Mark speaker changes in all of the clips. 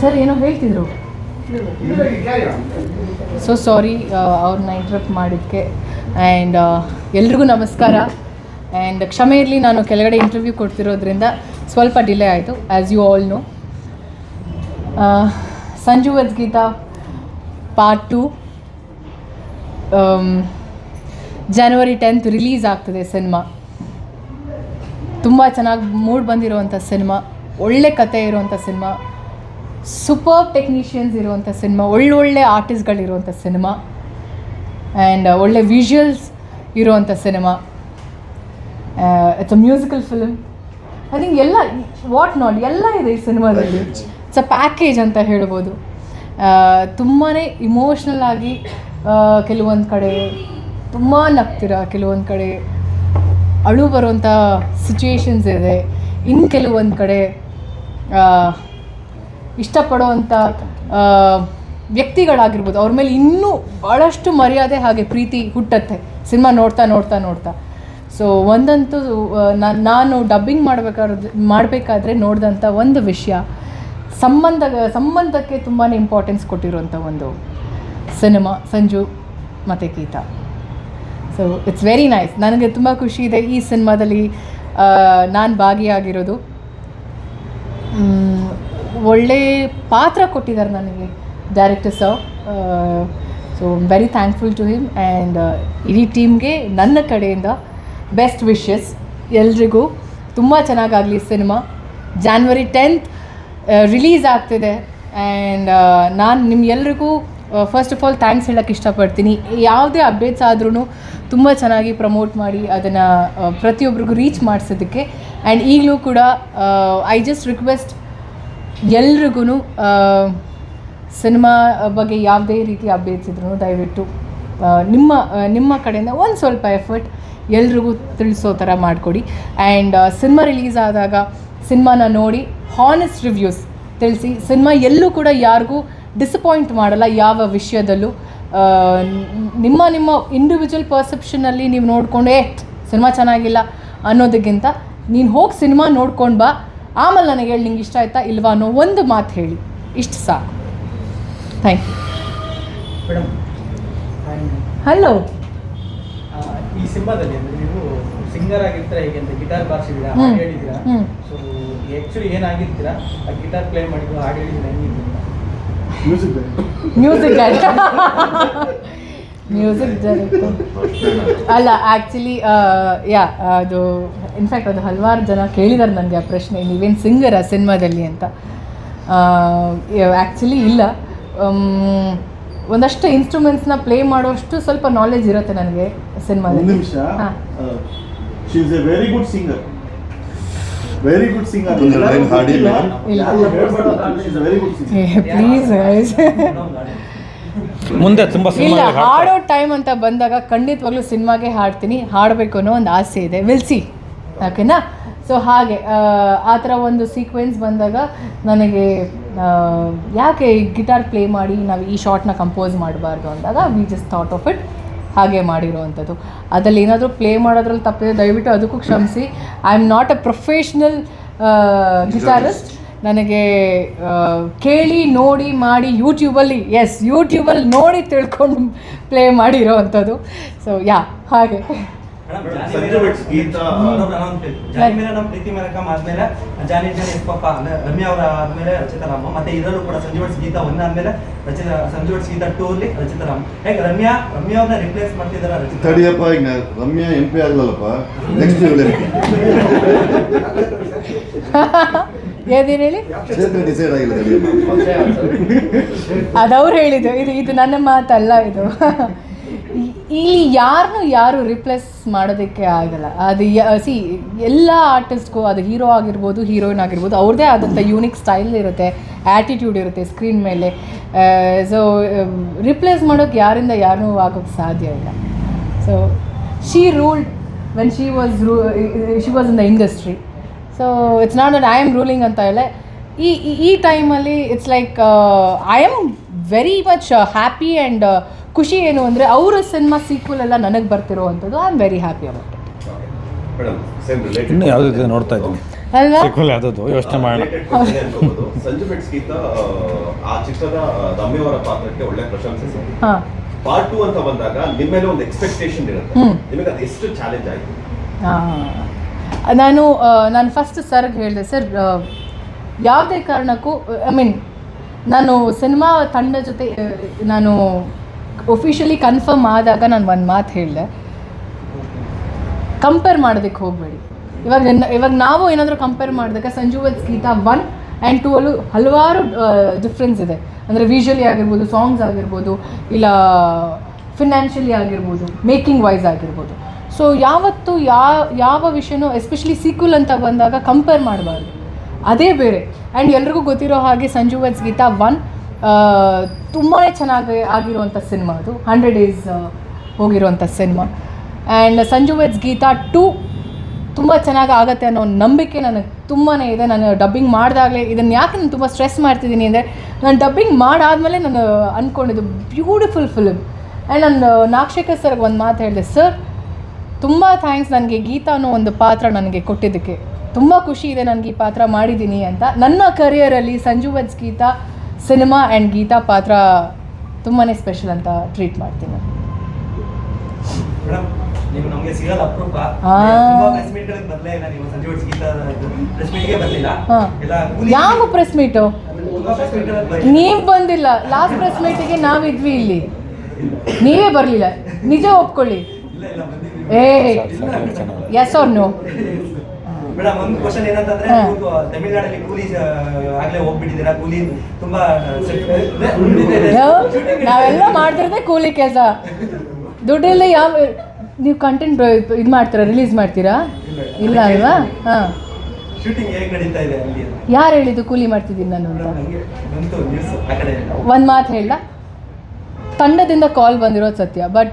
Speaker 1: Sir ಏನೋ ಹೇಳ್ತಿದ್ರು. So sorry ಅವ್ರನ್ನ ಇಂಟ್ರಪ್ಟ್ ಮಾಡಿದ್ದಕ್ಕೆ ಆ್ಯಂಡ್ ಎಲ್ರಿಗೂ ನಮಸ್ಕಾರ. ಆ್ಯಂಡ್ ಕ್ಷಮೆ ಇರಲಿ, ನಾನು ಕೆಳಗಡೆ ಇಂಟರ್ವ್ಯೂ ಕೊಡ್ತಿರೋದ್ರಿಂದ ಸ್ವಲ್ಪ ಡಿಲೇ ಆಯಿತು as you all know Sanju weds Geetha part two January tenth release ಆಗ್ತದೆ ಸಿನಿಮಾ ತುಂಬ ಚೆನ್ನಾಗಿ ಮೂಡ್ ಬಂದಿರುವಂಥ ಸಿನಿಮಾ ಒಳ್ಳೆ ಕತೆ ಇರುವಂಥ ಸಿನಿಮಾ ಸೂಪರ್ ಟೆಕ್ನಿಷಿಯನ್ಸ್ ಇರುವಂಥ ಸಿನಿಮಾ ಒಳ್ಳೊಳ್ಳೆ ಆರ್ಟಿಸ್ಟ್ಗಳಿರುವಂಥ ಸಿನಿಮಾ ಆ್ಯಂಡ್ ಒಳ್ಳೆ ವಿಜುವಲ್ಸ್ ಇರುವಂಥ cinema it's a musical film I think ಎಲ್ಲ ವಾಟ್ ನಾಟ್ ಎಲ್ಲ ಇದೆ ಈ ಸಿನಿಮಾದಲ್ಲಿ ಇಟ್ಸ್ ಅ ಪ್ಯಾಕೇಜ್ ಅಂತ ಹೇಳ್ಬೋದು. ತುಂಬಾ ಇಮೋಷ್ನಲ್ ಆಗಿ ಕೆಲವೊಂದು ಕಡೆ ತುಂಬ ನಗ್ತೀರ ಕೆಲವೊಂದು ಕಡೆ? ಅಳು ಬರುವಂಥ ಸಿಚುವೇಷನ್ಸ್ ಇದೆ. ಇನ್ನು ಕೆಲವೊಂದು ಕಡೆ ಇಷ್ಟಪಡುವಂಥ ವ್ಯಕ್ತಿಗಳಾಗಿರ್ಬೋದು. ಅವ್ರ ಮೇಲೆ ಇನ್ನೂ ಭಾಳಷ್ಟು ಮರ್ಯಾದೆ ಹಾಗೆ ಪ್ರೀತಿ ಹುಟ್ಟತ್ತೆ. ಸಿನಿಮಾ ನೋಡ್ತಾ ನೋಡ್ತಾ ನೋಡ್ತಾ. ಸೊ ಒಂದಂತೂ ನಾನು ಡಬ್ಬಿಂಗ್ ಮಾಡಬೇಕಾದ್ರೆ ಮಾಡಬೇಕಾದ್ರೆ ನೋಡಿದಂಥ ಒಂದು ವಿಷಯ, ಸಂಬಂಧ, ಸಂಬಂಧಕ್ಕೆ ತುಂಬಾ ಇಂಪಾರ್ಟೆನ್ಸ್ ಕೊಟ್ಟಿರುವಂಥ ಒಂದು ಸಿನಿಮಾ. ಸಂಜು ಮತ್ತು Geetha. So it's very nice ನನಗೆ ತುಂಬ ಖುಷಿ ಇದೆ ಈ ಸಿನಿಮಾದಲ್ಲಿ ನಾನು ಭಾಗಿಯಾಗಿರೋದು. ಒಳ್ಳೆ ಪಾತ್ರ ಕೊಟ್ಟಿದ್ದಾರೆ ನನಗೆ director sir so very thankful to him and ಇಡೀ ಟೀಮ್ಗೆ ನನ್ನ ಕಡೆಯಿಂದ ಬೆಸ್ಟ್ ವಿಶಸ್ ಎಲ್ರಿಗೂ. ತುಂಬ ಚೆನ್ನಾಗಾಗಲಿ ಸಿನಿಮಾ. ಜಾನ್ವರಿ ಟೆಂತ್ ರಿಲೀಸ್ ಆಗ್ತಿದೆ ಆ್ಯಂಡ್ ನಾನು ನಿಮ್ಗೆಲ್ರಿಗೂ ಫಸ್ಟ್ ಆಫ್ ಆಲ್ ಥ್ಯಾಂಕ್ಸ್ ಹೇಳೋಕ್ಕೆ ಇಷ್ಟಪಡ್ತೀನಿ. ಯಾವುದೇ ಅಪ್ಡೇಟ್ಸ್ ಆದ್ರೂ ತುಂಬ ಚೆನ್ನಾಗಿ ಪ್ರಮೋಟ್ ಮಾಡಿ ಅದನ್ನು ಪ್ರತಿಯೊಬ್ಬರಿಗೂ ರೀಚ್ ಮಾಡಿಸೋದಕ್ಕೆ. ಆ್ಯಂಡ್ ಈಗಲೂ ಕೂಡ ಐ ಜಸ್ಟ್ ರಿಕ್ವೆಸ್ಟ್ ಎಲ್ರಿಗೂ ಸಿನಿಮಾ ಬಗ್ಗೆ ಯಾವುದೇ ರೀತಿ ಅಪ್ಡೇಟ್ಸ್ ದಯವಿಟ್ಟು ನಿಮ್ಮ ನಿಮ್ಮ ಕಡೆಯಿಂದ ಒಂದು ಸ್ವಲ್ಪ ಎಫರ್ಟ್ ಎಲ್ರಿಗೂ ತಿಳಿಸೋ ಥರ ಮಾಡಿಕೊಡಿ. ಆ್ಯಂಡ್ ಸಿನಿಮಾ ರಿಲೀಸ್ ಆದಾಗ ಸಿನಿಮಾನ ನೋಡಿ ಹಾನೆಸ್ಟ್ ರಿವ್ಯೂಸ್ ತಿಳಿಸಿ. ಸಿನಿಮಾ ಎಲ್ಲೂ ಕೂಡ ಯಾರಿಗೂ ಡಿಸಪಾಯಿಂಟ್ ಮಾಡಲ್ಲ ಯಾವ ವಿಷಯದಲ್ಲೂ. ನಿಮ್ಮ ನಿಮ್ಮ ಇಂಡಿವಿಜುವಲ್ ಪರ್ಸೆಪ್ಷನಲ್ಲಿ ನೀವು ನೋಡಿಕೊಂಡು ಏ ಸಿನಿಮಾ ಚೆನ್ನಾಗಿಲ್ಲ ಅನ್ನೋದಕ್ಕಿಂತ ನೀನು ಹೋಗಿ ಸಿನಿಮಾ ನೋಡ್ಕೊಂಡು ಬಾ. ಆಮೇಲೆ ನನಗೆ ಹೇಳಿ ನಿಂಗೆ ಇಷ್ಟ ಆಯ್ತಾ ಇಲ್ವಾ ಅನ್ನೋ ಒಂದು ಮಾತು ಹೇಳಿ. ಇಷ್ಟು ಸಾಕು. ಥ್ಯಾಂಕ್ ಯು ಹಲೋ
Speaker 2: ಈ ಸಿನಿಮಾದಲ್ಲಿ ಅಂದ್ರೆ ನೀವು ಸಿಂಗರ್ ಆಗಿರ್ತೀರಾ ಹೇಗೆ ಅಂತ ಗಿಟಾರ್ ಬಾರಿಸಿದ್ದೀರಾ. ಹಾಡು ಹೇಳಿದ್ದೀರಾ. ಸೊ ಆ್ಯಕ್ಚುಲಿ ಏನಾಗಿರ್ತೀರಾ? ಆ ಗಿಟಾರ್ ಪ್ಲೇ ಮಾಡಿದ್ದು ಹಾಡು ಹೇಳಿದ್ದೀರಾ ಹೆಂಗಿದ್ದೀರಾ
Speaker 3: music
Speaker 1: music director music director ಅಲ್ಲ ಆ್ಯಕ್ಚುಲಿ ಯಾ ಅದು ಇನ್ಫ್ಯಾಕ್ಟ್ ಅದು ಹಲವಾರು ಜನ ಕೇಳಿದ್ದಾರೆ ನನಗೆ ಆ ಪ್ರಶ್ನೆ. ನೀವೇನು ಸಿಂಗರಾ ಸಿನಿಮಾದಲ್ಲಿ ಅಂತ. ಆ್ಯಕ್ಚುಲಿ ಇಲ್ಲ. ಆಮ್, ಒಂದಷ್ಟು ಇನ್ಸ್ಟ್ರೂಮೆಂಟ್ಸ್ನ ಪ್ಲೇ ಮಾಡೋಷ್ಟು ಸ್ವಲ್ಪ ನಾಲೆಜ್ ಇರುತ್ತೆ ನನಗೆ ಸಿನಿಮಾದಲ್ಲಿ.
Speaker 3: ನಿಮಿಷ. Very good singer very good singer
Speaker 4: ಒಂದು ಲೈನ್ ಹಾಡಿಲ್ಲ.
Speaker 3: ವೆರಿ ಗುಡ್ ಸಿಂಗರ್
Speaker 1: ಪ್ಲೀಸ್
Speaker 4: ಮುಂದೆ ತುಂಬಾ
Speaker 1: ಇಲ್ಲ ಹಾಡೋ ಟೈಮ್ ಅಂತ ಬಂದಾಗ ಖಂಡಿತವಾಗ್ಲೂ ಸಿನಿಮಾಗೆ ಹಾಡ್ತೀನಿ. ಹಾಡಬೇಕು ಅನ್ನೋ ಒಂದು ಆಸೆ ಇದೆ. ವಿಲ್ಸಿ ಓಕೆನಾ ಸೊ ಹಾಗೆ ಆ, ಆ ಥರ ಒಂದು ಸೀಕ್ವೆನ್ಸ್ ಬಂದಾಗ ನನಗೆ ಯಾಕೆ ಗಿಟಾರ್ ಪ್ಲೇ ಮಾಡಿ ನಾವು ಈ ಶಾರ್ಟ್ನ ಕಂಪೋಸ್ ಮಾಡಬಾರ್ದು ಅಂದಾಗ we just thought of it ಹಾಗೆ ಮಾಡಿರುವಂಥದ್ದು. ಅದರಲ್ಲಿ ಏನಾದರೂ ಪ್ಲೇ ಮಾಡೋದ್ರಲ್ಲಿ ತಪ್ಪಿದೆ ದಯವಿಟ್ಟು ಅದಕ್ಕೂ ಕ್ಷಮಿಸಿ. I am not a professional guitarist ನನಗೆ ಕೇಳಿ ನೋಡಿ ಮಾಡಿ ಯೂಟ್ಯೂಬಲ್ಲಿ ಎಸ್ ಯೂಟ್ಯೂಬಲ್ಲಿ ನೋಡಿ ತಿಳ್ಕೊಂಡು ಪ್ಲೇ ಮಾಡಿರೋ ಅಂಥದ್ದು ಸೊ ಯಾ ಹಾಗೆ.
Speaker 3: ಸಂಜು ವೆಟ್ಸ್ ಗೀತಾ.
Speaker 2: ಜಾನಿ ಮೇಲೆ ನಮ್ಮ ಪ್ರೀತಿ ಮೇಲಕ ಆದ್ಮೇಲೆ ಜಾನಿ ಜಾನಿ ಎಸ್ ಪಾಪ ಅಂದ್ರೆ ರಮ್ಯಾ ಅವರ ಆದ್ಮೇಲೆ ರಚಿತಾ ರಾಮ. ಮತ್ತೆ ಇದರಲ್ಲೂ ಕೂಡ ಸಂಜು ಗೀತಾ ಒಂದಾದ್ಮೇಲೆ ರಚಿತಾ ಸಂಜು ಗೀತಾ ಟೂ ಅಲ್ಲಿ ರಚಿತಾ ರಾಮ್. ಹೇಗೆ ರಮ್ಯಾ ರಮ್ಯಾ ಅವ್ರನ್ನ ರಿಪ್ಲೇಸ್ ಮಾಡ್ತಿದಾರ ರಚಿತಾ?
Speaker 4: ತಡಿಯಪ್ಪ ಈಗ ರಮ್ಯಾ ಎಂ ಪಿ ಆಗ್ಲಲ್ಲಪ್ಪ ನೆಕ್ಸ್ಟ್
Speaker 1: ಏನೇನು ಹೇಳಿ?
Speaker 4: ಡಿಸೈಡ್ ಆಗಿಲ್ಲ
Speaker 1: ಅದವ್ರು ಹೇಳಿದ್ದು. ಇದು ಇದು ನನ್ನ ಮಾತಲ್ಲ ಇದು. ಇಲ್ಲಿ ಯಾರನ್ನೂ ಯಾರು ರಿಪ್ಲೇಸ್ ಮಾಡೋದಕ್ಕೆ ಆಗಲ್ಲ. ಅದು ಸಿ ಎಲ್ಲ ಆರ್ಟಿಸ್ಟ್ಗೂ ಅದು ಹೀರೋ ಆಗಿರ್ಬೋದು ಹೀರೋಯಿನ್ ಆಗಿರ್ಬೋದು, ಅವ್ರದ್ದೇ ಆದಂಥ ಯೂನಿಕ್ ಸ್ಟೈಲ್ ಇರುತ್ತೆ ಆ್ಯಟಿಟ್ಯೂಡ್ ಇರುತ್ತೆ ಸ್ಕ್ರೀನ್ ಮೇಲೆ. ಸೊ ರಿಪ್ಲೇಸ್ ಮಾಡೋಕ್ಕೆ ಯಾರಿಂದ ಯಾರೂ ಆಗೋಕ್ಕೆ ಸಾಧ್ಯ ಇಲ್ಲ. So she ruled when she was ರೂ she was in the industry so it's not that I am ruling ಅಂತ ಹೇಳಿ ಈ, ಈ- ಟೈಮಲ್ಲಿ it's like I am very much happy and ಖುಷಿ ಏನು ಅಂದರೆ ಅವರ ಸಿನಿಮಾ ಸೀಕ್ವಲ್ ಎಲ್ಲ ನನಗೆ ಬರ್ತಿರೋ ಅಂಥದ್ದು I am very happy about
Speaker 5: ಇನ್ನು ಯಾವುದಿದೆ ನೋಡ್ತಾ ಇದ್ದೀನಿ.
Speaker 1: ಅಲ್ವಾ
Speaker 5: ಸಿಕ್ವಲ್ ಯಾವ್ದು ಯೋಚನೆ ಮಾಡೋಣ.
Speaker 6: ಸಂಜು ಬೆಟ್ಸ್ಗಿಂತ ಗೀತ ಆ ಚಿತ್ರದ ರಮ್ಯವರ ಪಾತ್ರಕ್ಕೆ ಒಳ್ಳೆ ಪ್ರಶಂಸೆ ಸಿಕ್ಕಿದೆ
Speaker 1: ಹಾಂ.
Speaker 6: ಪಾರ್ಟ್ ಟು ಅಂತ ಬಂದಾಗ ನಿಮ್ಮ ಮೇಲೆ ಒಂದು ಎಕ್ಸ್ಪೆಕ್ಟೇಷನ್ ಇರುತ್ತೆ.
Speaker 1: ಹ್ಮ್.
Speaker 6: ನಿಮಗೆ ಅದು ಎಷ್ಟು ಚಾಲೆಂಜ್ ಆಯ್ತು?
Speaker 1: ಆ, ನಾನು ಆ, ನಾನು ಫಸ್ಟ್ ಸರ್ಗೆ ಹೇಳಿದೆ ಸರ್ ಯಾವುದೇ ಕಾರಣಕ್ಕೂ ಐ ಮೀನ್ ನಾನು ಸಿನಿಮಾ ತಂಡ ಜೊತೆ ಆ, ನಾನು ಒಫಿಷಿಯಲಿ ಕನ್ಫರ್ಮ್ ಆದಾಗ ನಾನು ಒಂದು ಮಾತು ಹೇಳಿದೆ. ಕಂಪೇರ್ ಮಾಡೋದಕ್ಕೆ ಹೋಗಬೇಡಿ. ಇವಾಗ ಇವಾಗ ನಾವು ಏನಾದರೂ ಕಂಪೇರ್ ಮಾಡಿದಾಗ Sanju weds Geetha one and two ಅಲ್ಲೂ ಹಲವಾರು ಡಿಫ್ರೆನ್ಸ್ ಇದೆ. ಅಂದರೆ ವಿಜುವಲಿ ಆಗಿರ್ಬೋದು ಸಾಂಗ್ಸ್ ಆಗಿರ್ಬೋದು, ಇಲ್ಲ ಫಿನಾನ್ಷಿಯಲಿ ಆಗಿರ್ಬೋದು ಮೇಕಿಂಗ್ ವೈಸ್ ಆಗಿರ್ಬೋದು. ಸೊ ಯಾವತ್ತು ಯಾವ ಯಾವ ವಿಷಯನೂ ಎಸ್ಪೆಷಲಿ ಸೀಕ್ವಲ್ ಅಂತ ಬಂದಾಗ ಕಂಪೇರ್ ಮಾಡಬಾರ್ದು. ಅದೇ ಬೇರೆ. ಆ್ಯಂಡ್ ಎಲ್ರಿಗೂ ಗೊತ್ತಿರೋ ಹಾಗೆ ಸಂಜು ವತ್ಸ್ ಗೀತಾ ಒನ್ ತುಂಬಾ ಚೆನ್ನಾಗಿ ಆಗಿರುವಂಥ ಸಿನಿಮಾ ಅದು. Hundred days ಹೋಗಿರುವಂಥ cinema and Sanju weds Geetha two ತುಂಬ ಚೆನ್ನಾಗಿ ಆಗುತ್ತೆ ಅನ್ನೋ ನಂಬಿಕೆ ನನಗೆ ತುಂಬಾ ಇದೆ. ನಾನು ಡಬ್ಬಿಂಗ್ ಮಾಡಿದಾಗಲೇ ಇದನ್ನು ಯಾಕೆ ನಾನು ತುಂಬ ಸ್ಟ್ರೆಸ್ ಮಾಡ್ತಿದ್ದೀನಿ ಅಂದರೆ, ನಾನು ಡಬ್ಬಿಂಗ್ ಮಾಡಾದಮೇಲೆ ನಾನು ಅಂದ್ಕೊಂಡಿದ್ದು ಬ್ಯೂಟಿಫುಲ್ ಫಿಲಮ್ ಆ್ಯಂಡ್ ನಾನು ನಾಗಶೇಖರ್ ಸರ್ಗೆ ಒಂದು ಮಾತು ಹೇಳಿದೆ ಸರ್ ತುಂಬ ಥ್ಯಾಂಕ್ಸ್ ನನಗೆ ಗೀತಾ ಅನ್ನೋ ಒಂದು ಪಾತ್ರ ನನಗೆ ಕೊಟ್ಟಿದ್ದಕ್ಕೆ. ತುಂಬ ಖುಷಿ ಇದೆ ನನಗೆ ಈ ಪಾತ್ರ ಮಾಡಿದ್ದೀನಿ ಅಂತ. ನನ್ನ ಕರಿಯರಲ್ಲಿ Sanju weds Geetha cinema and Geetha ಪಾತ್ರ ತುಂಬಾ ಸ್ಪೆಷಲ್ ಅಂತ ಟ್ರೀಟ್ ಮಾಡ್ತೀನಿ. ಯಾವ ಪ್ರೆಸ್ ಮೀಟು. ನೀವು ಬಂದಿಲ್ಲ. ಲಾಸ್ಟ್ ಪ್ರೆಸ್ ಮೀಟಿಗೆ ನಾವಿದ್ವಿ ಇಲ್ಲಿ. ನೀವೇ ಬರಲಿಲ್ಲ. ನಿಜ ಒಪ್ಕೊಳ್ಳಿ. A S R no
Speaker 2: madam ಒಂದು ಕ್ವಶನ್ ಏನಂತಂದ್ರೆ ನೀವು ತಮಿಳ್ನಾಡಲ್ಲಿ ಕೂಲಿ ಆಗ್ಲೇ ಹೋಗ್ಬಿಟ್ಟಿದ್ದೀರಾ? ಕೂಲಿ ತುಂಬಾ
Speaker 1: ನಾವೆಲ್ಲ ಮಾಡ್ತಿರೋದೇ ಕೂಲಿ ಕೆಲಸ. ದುಡ್ಡಿಲ್ಲ ಯಾವ ನೀವು ಕಂಟೆಂಟ್ ಇದು ಮಾಡ್ತೀರಾ? ರಿಲೀಸ್ ಮಾಡ್ತೀರಾ? ಇಲ್ಲ ಅಲ್ವಾ? ಹಾಂ. ಯಾರು ಹೇಳಿದ್ದು ಕೂಲಿ ಮಾಡ್ತಿದ್ದೀನಿ ನಾನು ಒಂದು ಮಾತು ಹೇಳ ತಂಡದಿಂದ ಕಾಲ್ ಬಂದಿರೋದು ಸತ್ಯ ಬಟ್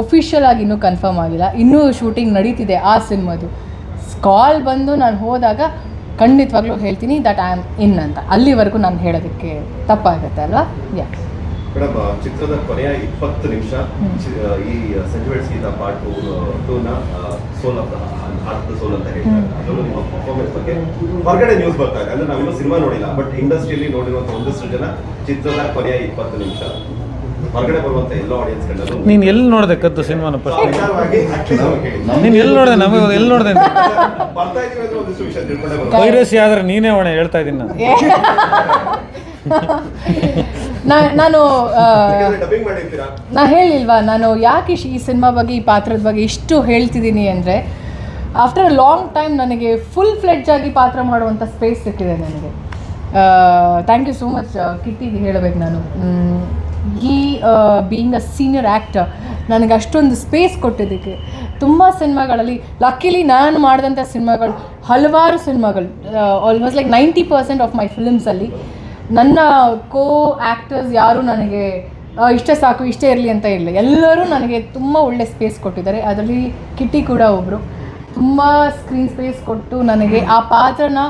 Speaker 1: ಒಫಿಷಿಯಲ್ ಆಗಿ ಇನ್ನೂ ಕನ್ಫರ್ಮ್ ಆಗಿಲ್ಲ. ಇನ್ನೂ ಶೂಟಿಂಗ್ ನಡೀತಿದೆ ಆ ಸಿನಿಮಾದು. ಕಾಲ್ ಬಂದು ನಾನು ಹೋದಾಗ ಖಂಡಿತವಾಗ್ಲೂ ಹೇಳ್ತೀನಿ ದಟ್ ಐ ಆಮ್ ಇನ್ ಅಂತ. ಅಲ್ಲಿವರೆಗೂ ನಾನು ಹೇಳೋದಕ್ಕೆ ತಪ್ಪಾಗುತ್ತೆ ಅಲ್ವಾ? ಯಾ
Speaker 6: ಮೇಡಮ್ ಚಿತ್ರದ ಕೊನೆಯ ಇಪ್ಪತ್ತು ನಿಮಿಷ ಈ ಸೆಂಟಿಮೆಂಟ್ ಪಾಟು ಪಾರ್ಟ್ ಟೂನ ಸೋಲ್ ಆಫ್ ಹಾರ್ಟ್ ಸೋಲ್ ಅಂತ ಹೇಳ್ತಾರೆ. ಅದರಲ್ಲೂ ನಿಮ್ಮ ಪರ್ಫಾರ್ಮೆನ್ಸ್ ಬಗ್ಗೆ ಹೊರಗಡೆ ನ್ಯೂಸ್ ಬರ್ತಾ ಇದೆ. ಅಂದ್ರೆ ನಾವಿನ್ನೂ ಸಿನಿಮಾ ನೋಡಿಲ್ಲ ಬಟ್ ಇಂಡಸ್ಟ್ರಿಯಲ್ಲಿ ನೋಡಿರುವಂತ ಒಂದಷ್ಟು ಜನ ಚಿತ್ರದ ಕೊನೆಯ ಇಪ್ಪತ್ತು ನಿಮಿಷ. ಹೊರಗಡೆ ಬರುವಂತ ಎಲ್ಲ ಆಡಿಯನ್ಸ್ ಕಂಡರು
Speaker 5: ನೀನು ಎಲ್ಲಿ ನೋಡಿದೆ ಕದ್ದು ಸಿನಿಮಾನ ಫಸ್ಟ್. ನೀನು? ಎಲ್ಲಿ ನೋಡಿದೆ? ನಮಗೆ ಎಲ್ಲಿ ನೋಡಿದೆ
Speaker 6: ಬರ್ತಾ ಇದೀವಿ ಅಂದ್ರೆ ಒಂದಿಷ್ಟು ವಿಷಯ ತಿಳ್ಕೊಂಡೇ ಬರ್ಬೋದು.
Speaker 5: ವೈರಸಿ ಆದ್ರೆ ನೀನೇ ಹೊಣೆ ಹೇಳ್ತಾ ಇದ್ದೀನಿ ನಾನು.
Speaker 1: ನಾ- ನಾನು ಆ,
Speaker 6: ಡಬ್ಬಿಂಗ್ ಮಾಡಿರ್ತೀರಾ?
Speaker 1: ನಾ ಹೇಳಿಲ್ವಾ? ನಾನು ಯಾಕೆ ಇಶ್- ಈ ಸಿನಿಮಾ ಬಗ್ಗೆ ಈ ಪಾತ್ರದ ಬಗ್ಗೆ ಇಷ್ಟು ಹೇಳ್ತಿದ್ದೀನಿ ಅಂದರೆ ಆಫ್ಟರ್ ಅ ಲಾಂಗ್ ಟೈಮ್ ನನಗೆ ಫುಲ್ ಫ್ಲೆಡ್ಜ್ ಆಗಿ ಪಾತ್ರ ಮಾಡುವಂಥ ಸ್ಪೇಸ್ ಸಿಕ್ಕಿದೆ ನನಗೆ. ಥ್ಯಾಂಕ್ ಯು ಸೋ ಮಚ್ ಕಿಟ್ಟಿಗೆ ಹೇಳಬೇಕು ನಾನು. ಈ ಬೀಯಿಂಗ್ ಅ ಸೀನಿಯರ್ ಆ್ಯಕ್ಟರ್ ನನಗೆ ಅಷ್ಟೊಂದು ಸ್ಪೇಸ್ ಕೊಟ್ಟಿದ್ದಕ್ಕೆ. ತುಂಬ ಸಿನಿಮಾಗಳಲ್ಲಿ ಲಕ್ಕಿಲಿ ನಾನು ಮಾಡಿದಂಥ ಸಿನಿಮಾಗಳು ಹಲವಾರು ಸಿನಿಮಾಗಳು almost like ninety percent of my ಫಿಲ್ಮ್ಸಲ್ಲಿ ನನ್ನ ಕೋ ಆ್ಯಕ್ಟರ್ಸ್ ಯಾರು ನನಗೆ ಇಷ್ಟೇ ಸಾಕು, ಇಷ್ಟೇ ಇರಲಿ ಅಂತ ಇಲ್ಲ. ಎಲ್ಲರೂ ನನಗೆ ತುಂಬ ಒಳ್ಳೆ ಸ್ಪೇಸ್ ಕೊಟ್ಟಿದ್ದಾರೆ. ಅದರಲ್ಲಿ ಕಿಟ್ಟಿ ಕೂಡ ಒಬ್ಬರು ತುಂಬ ಸ್ಕ್ರೀನ್ ಸ್ಪೇಸ್ ಕೊಟ್ಟು ನನಗೆ ಆ ಪಾತ್ರನ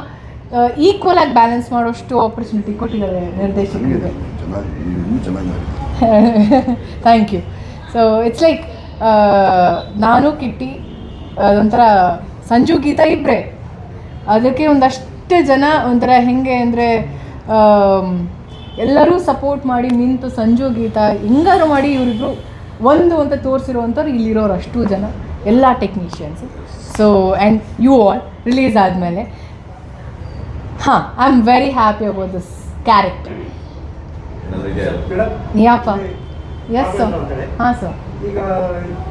Speaker 1: ಈಕ್ವಲ್ ಆಗಿ ಬ್ಯಾಲೆನ್ಸ್ ಮಾಡೋಷ್ಟು ಆಪರ್ಚುನಿಟಿ ಕೊಟ್ಟಿದ್ದಾರೆ ನಿರ್ದೇಶಕರಿಗೆ. Thank you so it's like ನಾನು, ಕಿಟ್ಟಿ, ಅದೊಂಥರ ಸಂಜು ಗೀತಾ ಇಬ್ಬರೇ ಅದಕ್ಕೆ ಒಂದಷ್ಟು ಜನ ಒಂಥರ ಹೆಂಗೆ ಅಂದರೆ ಎಲ್ಲರೂ ಸಪೋರ್ಟ್ ಮಾಡಿ ನಿಂತು ಸಂಜು ಗೀತಾ, ಹೆಂಗಾರು ಮಾಡಿ ಇವರಿಬ್ರು ಒಂದು ಅಂತ ತೋರಿಸಿರುವಂಥವ್ರು ಇಲ್ಲಿರೋರು ಅಷ್ಟು ಜನ, ಎಲ್ಲ technicians so and you all release ಆದಮೇಲೆ. ಹಾಂ I am very happy about this character ಯಾಪ yes sir ಹಾಂ ಸರ್
Speaker 7: ಈಗ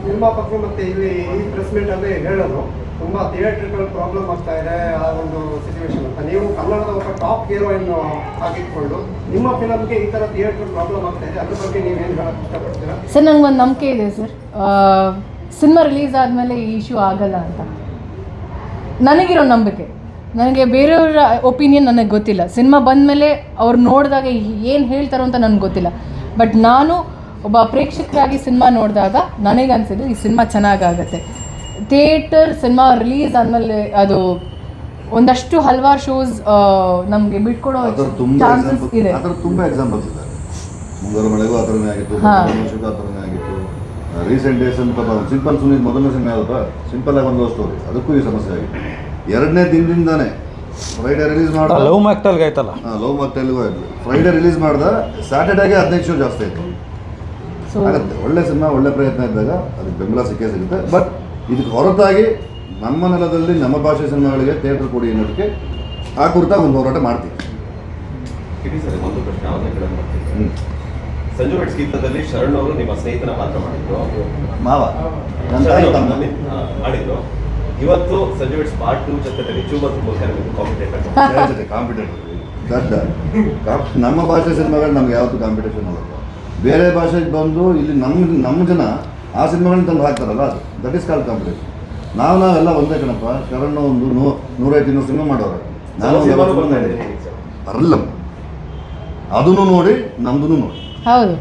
Speaker 7: ನಿರ್ಮಾಪಕರು ಮತ್ತೆ ಇಲ್ಲಿ ಈ ಪ್ರೆಸ್ ಮೀಟ್ ಅಲ್ಲಿ ಹೇಳೋದು ತುಂಬಾ ಥಿಯೇಟ್ರಿಕಲ್ ಪ್ರಾಬ್ಲಮ್ ಆಗ್ತಾ ಇದೆ ಆ ಒಂದು ಸಿಚುವೇಶನ್ ಅಂತ. ನೀವು ಕನ್ನಡದ ಒಬ್ಬ ಟಾಪ್ ಹೀರೋಯಿನ್ ಆಗಿಟ್ಕೊಂಡು ನಿಮ್ಮ ಫಿಲಮ್ಗೆ ಈ ತರ ಥಿಯೇಟರ್ ಪ್ರಾಬ್ಲಮ್ ಆಗ್ತಾ ಇದೆ ಅದ್ರ ಬಗ್ಗೆ ನೀವೇನು ಹೇಳಕ್ ಇಷ್ಟಪಡ್ತೀರಾ?
Speaker 1: ಸರ್ ಒಂದು ನಂಬಿಕೆ ಇದೆ ಸರ್ ಸಿನಿಮಾ ರಿಲೀಸ್ ಆದಮೇಲೆ ಈ ಇಶ್ಯೂ ಆಗಲ್ಲ ಅಂತ. ನನಗಿರೋ ನಂಬಿಕೆ. ನನಗೆ ಬೇರೆಯವರ ಒಪಿನಿಯನ್ ನನಗೆ ಗೊತ್ತಿಲ್ಲ. ಸಿನಿಮಾ ಬಂದಮೇಲೆ ಅವ್ರು ನೋಡಿದಾಗ ಏನು ಹೇಳ್ತಾರೋ ಅಂತ ನನಗೆ ಗೊತ್ತಿಲ್ಲ. ಬಟ್ ನಾನು ಒಬ್ಬ ಪ್ರೇಕ್ಷಕರಾಗಿ ಸಿನಿಮಾ ನೋಡಿದಾಗ ನನಗೆ ನನಗನ್ಸಿದ್ದು ಈ ಸಿನಿಮಾ ಚೆನ್ನಾಗಾಗತ್ತೆ. ಥಿಯೇಟರ್ ಸಿನಿಮಾ ರಿಲೀಸ್ ಆದಮೇಲೆ ಅದು ಒಂದಷ್ಟು ಹಲವಾರು ಶೋಸ್ ನಮಗೆ ಬಿಟ್ಕೊಡೋ ಚಾನ್ಸಸ್ ಇದೆ.
Speaker 4: ತುಂಬ ಎಕ್ಸಾಂಪಲ್ಸ್ ಇದೆ ಮುಂಗಾರು ಮಳೆಗೂ ಆ ಥರನೇ ಆಗಿತ್ತು
Speaker 1: ಹಾ.
Speaker 4: ಆ ಥರನೇ ಆಗಿತ್ತು. ರೀಸೆಂಟ್ ಡೇಸ್ ಅಂತ ಸಿಂಪಲ್ ಸುನೀಲ್ ಮೊದಲನೇ ಸಿನಿಮಾ ಸಿಂಪಲ್ ಆಗಿ ಒಂದು ಸ್ಟೋರಿ ಅದಕ್ಕೂ ಈ ಸಮಸ್ಯೆ ಆಗಿತ್ತು ಎರಡನೇ ದಿನದಿಂದಾನೆ ಫ್ರೈಡೆ ರಿಲೀಸ್ ಮಾಡಿದ.
Speaker 5: ಲವ್ ಮ್ಯಾಕ್ಟಲ್ಗೆ ಆಯ್ತಲ್ಲ?
Speaker 4: ಲವ್ ತೆಲುಗು ಆಯ್ತು ಫ್ರೈಡೆ ರಿಲೀಸ್ ಮಾಡ್ದ ಸ್ಯಾಟರ್ಡೇಗೆ ಹದಿನೈದು ಶೋ ಜಾಸ್ತಿ ಆಯಿತು. ಆಗುತ್ತೆ ಒಳ್ಳೆ ಸಿನಿಮಾ ಒಳ್ಳೆ ಪ್ರಯತ್ನ ಇದ್ದಾಗ ಅದಕ್ಕೆ ಬೆಂಬಲ ಸಿಕ್ಕೇ ಸಿಗುತ್ತೆ. ಬಟ್ ಇದಕ್ಕೆ ಹೊರತಾಗಿ ನಮ್ಮ ನೆಲದಲ್ಲಿ ನಮ್ಮ ಭಾಷೆ ಸಿನಿಮಾಗಳಿಗೆ ಥಿಯೇಟರ್ ಕೊಡಿ ಅನ್ನೋದಕ್ಕೆ ಆ ಕುರಿತಾಗಿ ಒಂದು ಹೋರಾಟ ಮಾಡ್ತೀವಿ.
Speaker 6: ಸಂಜು ಬೆಟ್ಸ್ ಗೀತದಲ್ಲಿ ಶರಣ್ ಅವರು ನಿಮ್ಮ ಸ್ನೇಹಿತನ ಪಾತ್ರ ಮಾಡಿದ್ರು.
Speaker 4: ಮಾವ
Speaker 6: ಮಾಡಿದ್ರು. ಇವತ್ತು ಸಜೆಟ್ಸ್ ಬೆಟ್ಸ್ ಪಾರ್ಟ್ ಟೂ ಜೊತೆ ಕಾಂಪಿಟೇಟ್
Speaker 4: ಕಾಂಪಿಟೇಟರ್ ದಡ್ಡ. ನಮ್ಮ ಭಾಷೆ ಸಿನಿಮಾಗಳು ನಮ್ಗೆ ಯಾವತ್ತೂ ಕಾಂಪಿಟೇಷನ್ ಅಲ್ಲ ಬೇರೆ ಭಾಷೆ ಬಂದು ಇಲ್ಲಿ ನಮ್ಮ ನಮ್ಮ ಜನ ಆ ಸಿನಿಮಾಗಳನ್ನ ತಂದು ಹಾಕ್ತಾರಲ್ಲ ಅದು. ದಟ್ ಇಸ್ ಕಾಲ್ ಕಾಂಪಿಟೇಷನ್ ನಾವು ನಾವೆಲ್ಲ ಒಂದೇ ಕಣಪ್ಪ ಶರಣ್ ಒಂದು ನೂ ನೂರೈದು ಇನ್ನೂರು ಸಿನಿಮಾ ಮಾಡೋರು. ನಾನು ಬರಲ್ಲ. ಅದನ್ನು ನೋಡಿ ನಮ್ದು ನೋಡಿ.
Speaker 1: ಹೌದು.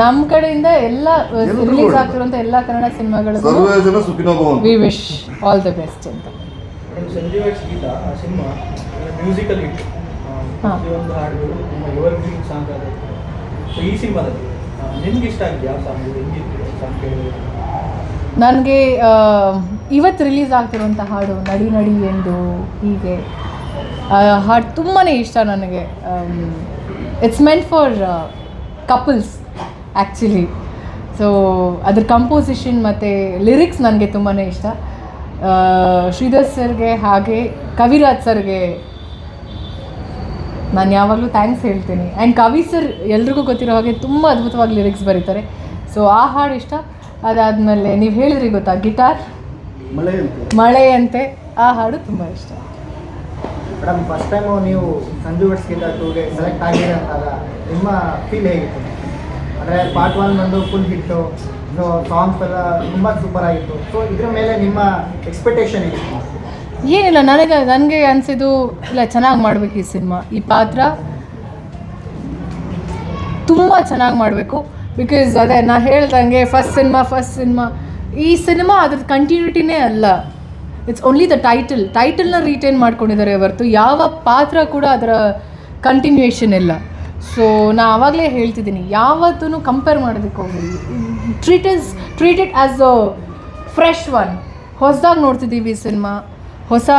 Speaker 1: ನಮ್ಮ ಕಡೆಯಿಂದ ಎಲ್ಲ ರಿಲೀಸ್
Speaker 4: ಆಗ್ತಿರುವಂತ
Speaker 1: ಆಗ್ತಿರುವಂಥ ಎಲ್ಲ ಕನ್ನಡ ಸಿನಿಮಾಗಳು
Speaker 4: ಸರ್ವೇ ಜನ ಸುಖಿನೋ ಭವಂತು.
Speaker 1: We wish all the best ಅಂತ.
Speaker 8: ಮೇಡಮ್ ಸಂಜೀವ್ ಎಕ್ಸ್ ಗೀತ ಆ ಸಿನಿಮಾ ಮ್ಯೂಸಿಕಲ್ ಹಿಟ್
Speaker 1: ಹಾ.
Speaker 8: ಪ್ರತಿಯೊಂದು ಹಾಡುಗಳು ತುಂಬ ಎವರ್ಗ್ರೀನ್ ಸಾಂಗ್ ಅದು ಸೊ ಈ ಸಿನಿಮಾದಲ್ಲಿ ನಿಮ್ಗೆ ಇಷ್ಟ ಆಗಿದೆ ಯಾವ ಸಾಂಗ್? ಹೆಂಗಿತ್ತು ಸಾಂಗ್ ಕೇಳಿದ್ರೆ?
Speaker 1: ನನಗೆ ಇವತ್ತು ರಿಲೀಸ್ ಆಗ್ತಿರುವಂಥ ಹಾಡು ನಡಿ ನಡಿ ಎಂದು ಹೀಗೆ. ಆ ಹಾಡು ತುಂಬಾ ಇಷ್ಟ ನನಗೆ. It's meant for couples actually so ಅದ್ರ ಕಂಪೋಸಿಷನ್ ಮತ್ತು ಲಿರಿಕ್ಸ್ ನನಗೆ ತುಂಬಾ ಇಷ್ಟ. ಶ್ರೀಧರ್ ಸರ್ಗೆ ಹಾಗೆ ಕವಿರಾಜ್ ಸರ್ಗೆ ನಾನು ಯಾವಾಗಲೂ ಥ್ಯಾಂಕ್ಸ್ ಹೇಳ್ತೀನಿ. ಆ್ಯಂಡ್ ಕವಿ ಸರ್ ಎಲ್ರಿಗೂ ಗೊತ್ತಿರೋ ಹಾಗೆ ತುಂಬ ಅದ್ಭುತವಾಗಿ ಲಿರಿಕ್ಸ್ ಬರೀತಾರೆ. ಸೊ ಆ ಹಾಡು ಇಷ್ಟ. ಅದಾದಮೇಲೆ ನೀವು ಹೇಳಿದ್ರಿ ಗೊತ್ತಾ ಗಿಟಾರ್? ಮಳೆಯಂತೆ ಆ ಹಾಡು ತುಂಬ ಇಷ್ಟ.
Speaker 9: ಮೇಡಮ್ ಫಸ್ಟ್ ಟೈಮು ನೀವು ಸಂಜು ಟೂಗೆ ಸೆಲೆಕ್ಟ್ ಆಗಿದೆ ಅಂದಾಗ ನಿಮ್ಮ ಫೀಲ್ ಹೇಗಿತ್ತು? ಅಂದರೆ ಪಾರ್ಟ್ ಒನ್ ಬಂದು ಫುಲ್ ಹಿಟ್ಟು ಸೊ ಸಾಂಗ್ಸ್ ಎಲ್ಲ ತುಂಬ ಸೂಪರ್ ಆಗಿತ್ತು. ಸೊ ಇದ್ರ ಮೇಲೆ ನಿಮ್ಮ ಎಕ್ಸ್ಪೆಕ್ಟೇಷನ್
Speaker 1: ಏನಿಲ್ಲ, ನನಗೆ ನನಗೆ ಅನಿಸಿದ್ದು, ಇಲ್ಲ, ಚೆನ್ನಾಗಿ ಮಾಡಬೇಕು ಈ ಸಿನಿಮಾ. ಈ ಪಾತ್ರ ತುಂಬ ಚೆನ್ನಾಗಿ ಮಾಡಬೇಕು. ಬಿಕಾಸ್ ಅದೇ, ನಾ ಹೇಳ್ದಂಗೆ ಫಸ್ಟ್ ಸಿನಿಮಾ ಫಸ್ಟ್ ಸಿನಿಮಾ ಈ ಸಿನಿಮಾ ಅದ್ರದ್ದು ಕಂಟಿನ್ಯೂಟಿನೇ ಅಲ್ಲ. ಇಟ್ಸ್ ಓನ್ಲಿ ದ ಟೈಟಲ್ ಟೈಟಲ್ನ ರೀಟೈನ್ ಮಾಡ್ಕೊಂಡಿದ್ದಾರೆ ಹೊರತು. ಯಾವ ಪಾತ್ರ ಕೂಡ ಅದರ ಕಂಟಿನ್ಯೂಯೇಷನ್ ಇಲ್ಲ. ಸೊ ನಾ ಆವಾಗಲೇ ಹೇಳ್ತಿದ್ದೀನಿ ಯಾವತ್ತೂ ಕಂಪೇರ್ ಮಾಡೋದಕ್ಕೆ ಹೋಗಿ treat is treat it as a fresh one ಹೊಸದಾಗಿ ನೋಡ್ತಿದ್ದೀವಿ ಸಿನಿಮಾ ಹೊಸ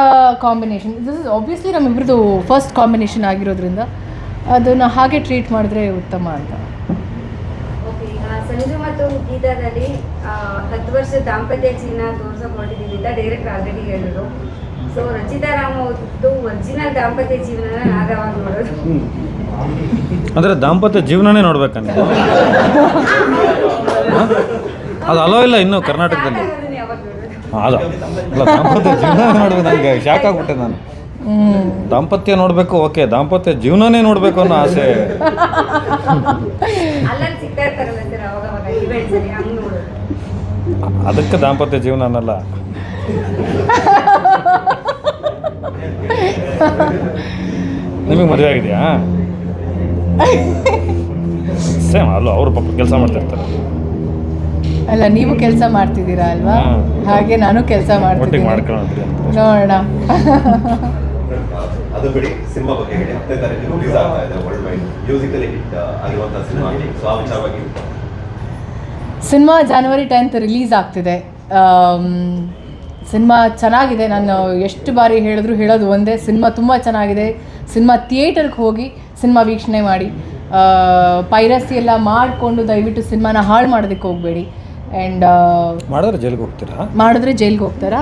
Speaker 1: ಕಾಂಬಿನೇಷನ್ ದಿಸ್ ಇಸ್ ಆಬ್ವಿಯಸ್ಲಿ ನಮ್ಮಿಬ್ಬರದು ಫಸ್ಟ್ ಕಾಂಬಿನೇಷನ್ ಆಗಿರೋದ್ರಿಂದ ಅದನ್ನು ಹಾಗೆ ಟ್ರೀಟ್ ಮಾಡಿದ್ರೆ ಉತ್ತಮ ಅಂತ.
Speaker 10: ಓಕೆ ಈಗ ಸಂಜು ಮತ್ತು ಗೀತಾದಲ್ಲಿ ಹತ್ತು ವರ್ಷ ದಾಂಪತ್ಯ ಜೀವನ ತೋರ್ಸಕ್ ಹೊರಟಿದ್ದೀವಿ ಅಂತ ಡೈರೆಕ್ಟ್ ಆಲ್ರೆಡಿ ಹೇಳಿದ್ರು. ಸೊ ರಚಿತಾ ರಾಮ್ ಅವ್ರದ್ದು ಒರಿಜಿನಲ್ ದಾಂಪತ್ಯ ಜೀವನನ ನಾಗವಾಗಿ ನೋಡೋದು.
Speaker 5: ಅಂದರೆ ದಾಂಪತ್ಯ ಜೀವನನೇ ನೋಡ್ಬೇಕಂತ ಅದು ಅಲೋ ಇಲ್ಲ ಇನ್ನು ಕರ್ನಾಟಕದಲ್ಲಿ. ಅದ. ಅಲ್ಲ ದಾಂಪತ್ಯ ಜೀವನ ನೋಡ್ಬೇಕು ನನಗೆ ಶಾಕ್ ಆಗ್ಬಿಟ್ಟೆ ನಾನು. ದಾಂಪತ್ಯ ನೋಡಬೇಕು ಓಕೆ ದಾಂಪತ್ಯ ಜೀವನನೇ ನೋಡಬೇಕು ಅನ್ನೋ ಆಸೆ. ಅದಕ್ಕೆ ದಾಂಪತ್ಯ ಜೀವನ ಅನ್ನಲ್ಲ. ನಿಮಗೆ ಮದುವೆ ಆಗಿದೆಯಾ? ಸೇಮ್ ಅಲ್ಲ ಅವರು ಪಾಪ ಕೆಲಸ ಮಾಡ್ತಿರ್ತಾರೆ
Speaker 1: ಅಲ್ಲ ನೀವು ಕೆಲಸ ಮಾಡ್ತಿದ್ದೀರಾ ಅಲ್ವಾ? ಹಾಗೆ ನಾನು ಕೆಲಸ
Speaker 5: ಮಾಡ್ತೀನಿ
Speaker 1: ಮಾಡ್ತಿದ್ದೀನಿ.
Speaker 5: ಮಾಡ್ಕೊಳ್ಳೋದ್ರಿ ಅಂತ.
Speaker 1: ನೋಡೋಣ.
Speaker 6: ಅದು ಬಿಡಿ ಸಿನಿಮಾ ಬಗ್ಗೆ ಹೇಳಿ. ಹತ್ತನೇ ತಾರೀಕು ರಿಲೀಸ್ ಆಗ್ತಾ ಇದೆ ವರ್ಲ್ಡ್ ವೈಡ್ ಮ್ಯೂಸಿಕಲಿ ಹಿಟ್ ಆಗಿರುವಂತಹ ಸಿನಿಮಾ ಸೊ ಆ ವಿಚಾರವಾಗಿ
Speaker 1: ಸಿನಿಮಾ ಜನವರಿ ಟೆಂತ್ ರಿಲೀಸ್ ಆಗ್ತಿದೆ. ಸಿನಿಮಾ ಚೆನ್ನಾಗಿದೆ. ನಾನು ಎಷ್ಟು ಬಾರಿ ಹೇಳಿದ್ರು ಹೇಳೋದು ಒಂದೇ ಸಿನಿಮಾ ತುಂಬ ಚೆನ್ನಾಗಿದೆ. ಸಿನಿಮಾ ಥಿಯೇಟರ್ಗೆ ಹೋಗಿ ಸಿನಿಮಾ ವೀಕ್ಷಣೆ ಮಾಡಿ ಪೈರಸಿ ಎಲ್ಲ ಮಾಡಿಕೊಂಡು ದಯವಿಟ್ಟು ಸಿನಿಮಾನ ಹಾಳು ಮಾಡೋದಕ್ಕೆ ಹೋಗಬೇಡಿ. ಆ್ಯಂಡ್
Speaker 5: ಮಾಡಿದ್ರೆ ಜೈಲಿಗೆ ಹೋಗ್ತೀರಾ?
Speaker 1: ಮಾಡಿದ್ರೆ ಜೈಲ್ಗೆ ಹೋಗ್ತಾರಾ?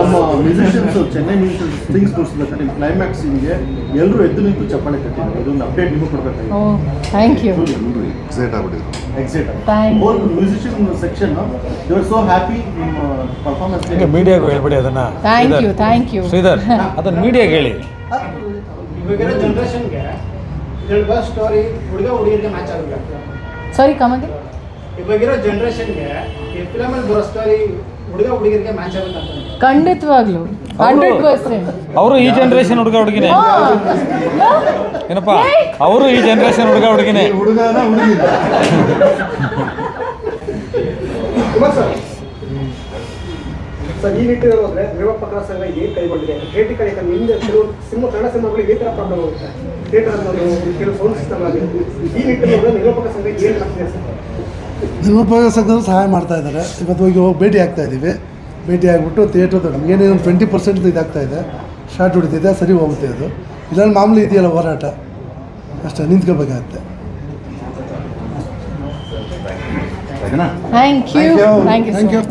Speaker 3: ನಮ್ಮ ಮ್ಯೂಸಿಷಿಯನ್ಸ್ ಚೆನ್ನೈ ಮ್ಯೂಸಿಷಿಯನ್ಸ್ ಸ್ಟ್ರಿಂಗ್ಸ್ ತೋರಿಸ್ಬೇಕಾದ್ರೆ ನಿಮ್ಮ ಕ್ಲೈಮ್ಯಾಕ್ಸ್ ಹಿಂಗೆ ಎಲ್ಲರೂ ಎದ್ದು ನಿಂತು ಚಪ್ಪಾಳೆ ಕಟ್ಟಿದ್ರು ಅದೊಂದು ಅಪ್ಡೇಟ್ ನಿಮಗೆ ಕೊಡಬೇಕಾಗಿತ್ತು
Speaker 1: ಓ ಥ್ಯಾಂಕ್ ಯು
Speaker 4: ಎಲ್ರು excite ಆಗ್ಬಿಟ್ಟಿದ್ರು
Speaker 3: excite
Speaker 1: Thank
Speaker 3: whole musician section they are so happy ನಿಮ್ಮ ಪರ್ಫಾರ್ಮೆನ್ಸ್
Speaker 5: ಈಗ ಮೀಡಿಯಾಗೂ ಹೇಳ್ಬಿಡಿ ಅದನ್ನ.
Speaker 1: Thank you thank you
Speaker 5: Sridhar ಅದನ್ನ ಮೀಡಿಯಾಗೆ ಹೇಳಿ.
Speaker 9: ಇವಾಗಿರೋ ಜನ್ರೇಷನ್ಗೆ ಬಸ್ ಸ್ಟೋರಿ ಹುಡುಗ ಹುಡುಗಿರಿಗೆ ಮ್ಯಾಚ್ ಆಗಬೇಕು
Speaker 1: ಸಾರಿ ಕಮಗೆ
Speaker 9: ಇವಾಗಿರೋ ಜನ್ರೇಷನ್ಗೆ ಈ ಫಿಲಮಲ್ಲಿ ಬರೋ ಸ್ಟೋರಿ ಹುಡುಗ ಹುಡುಗಿರಿಗೆ ಮ್ಯಾಚ್ ಆಗುತ್ತೆ
Speaker 1: ಖಂಡಿತವಾಗ್ಲು. ಹಂಡ್ರೆಡ್ ಪರ್ಸೆಂಟ್
Speaker 5: ಅವರು ಈ ಜನರೇಷನ್ ಹುಡುಗ ಹುಡುಗಿನೇ. ಏನಪ್ಪ? ಅವರು ಈ ಜನರೇಷನ್ ಹುಡುಗ ಹುಡುಗಿನೇ.
Speaker 3: ಹುಡುಗನ ಹುಡುಗಿ
Speaker 7: ಸರ್ ಈ ನಿಟ್ಟಿನಲ್ಲಿ ಹೋದ್ರೆ ನಿರ್ಮಾಪಕರ ಸಂಘ ಏನು ಕೈಗೊಂಡಿದೆ ಕ್ರಿಟಿಕಲ್ ಯಾಕಂದ್ರೆ ನಿಮ್ದು ಕೆಲವು ಸಿನಿಮಾ ಕನ್ನಡ ಸಿನಿಮಾಗಳು ಈ ಥರ ಪ್ರಾಬ್ಲಮ್ ಆಗುತ್ತೆ. ಥಿಯೇಟರ್ ಅನ್ನೋದು ಕೆಲವು ಸೌಂಡ್ ಸಿಸ್ಟಮ್ ಆಗಿದೆ ಈ ನಿಟ್ಟಿನಲ್ಲಿ ಹೋದ್ರೆ ನಿರ್ಮಾಪಕ ಸಂಘ ಏನು ಮಾಡ್ತಿದೆ ಸರ್
Speaker 11: ನಿರ್ಮಾಪಕ ಸಂಘದ ಸಹಾಯ ಮಾಡ್ತಾ ಇದ್ದಾರೆ. ಇವತ್ತು ಹೋಗಿ ಹೋಗಿ ಭೇಟಿ ಆಗ್ತಾ ಇದ್ದೀವಿ ಭೇಟಿ ಆಗಿಬಿಟ್ಟು ಥಿಯೇಟ್ರ್ ಏನೇನು ಒಂದು ಟ್ವೆಂಟಿ ಪರ್ಸೆಂಟ್ ಇದಾಗ್ತಾ ಇದೆ. ಶಾರ್ಟ್ ಹೊಡಿತಿದೆ ಸರಿ ಹೋಗುತ್ತೆ ಅದು ಇಲ್ಲ ಮಾಮೂಲಿ ಇದೆಯಲ್ಲ ಹೋರಾಟ. ಅಷ್ಟೇ ನಿಂತ್ಕೋಬೇಕಾಗತ್ತೆ
Speaker 4: ಓಕೆನಾ
Speaker 1: thank you thank you
Speaker 11: thank you